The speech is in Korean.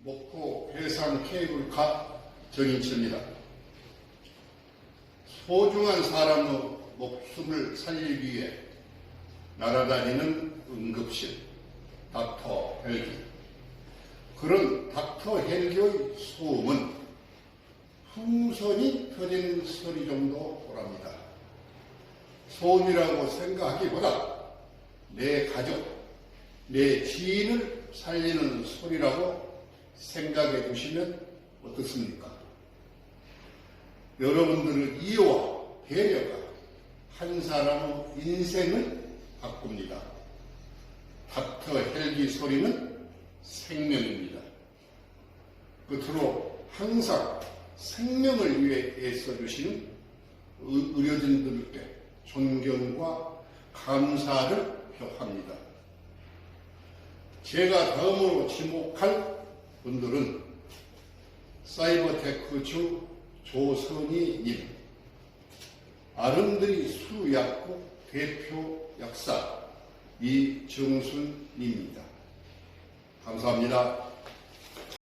목포 해상 케이블카 정인철입니다. 소중한 사람의 목숨을 살리기 위해 날아다니는 응급실 닥터 헬기 그런 닥터 헬기의 소음은 풍선이 터지는 소리 정도 보랍니다. 소음이라고 생각하기보다 내 가족, 내 지인을 살리는 소리라고 생각해 주시면 어떻습니까? 여러분들의 이해와 배려가 한 사람의 인생을 바꿉니다. 닥터 헬기 소리는 생명입니다. 끝으로 항상 생명을 위해 애써주시는 의- 의료진들께 존경과 감사를 표합니다. 제가 다음으로 지목할 분들은 사이버테크주 조선희님, 아름드리 수약국 대표 약사 이정순님입니다. 감사합니다.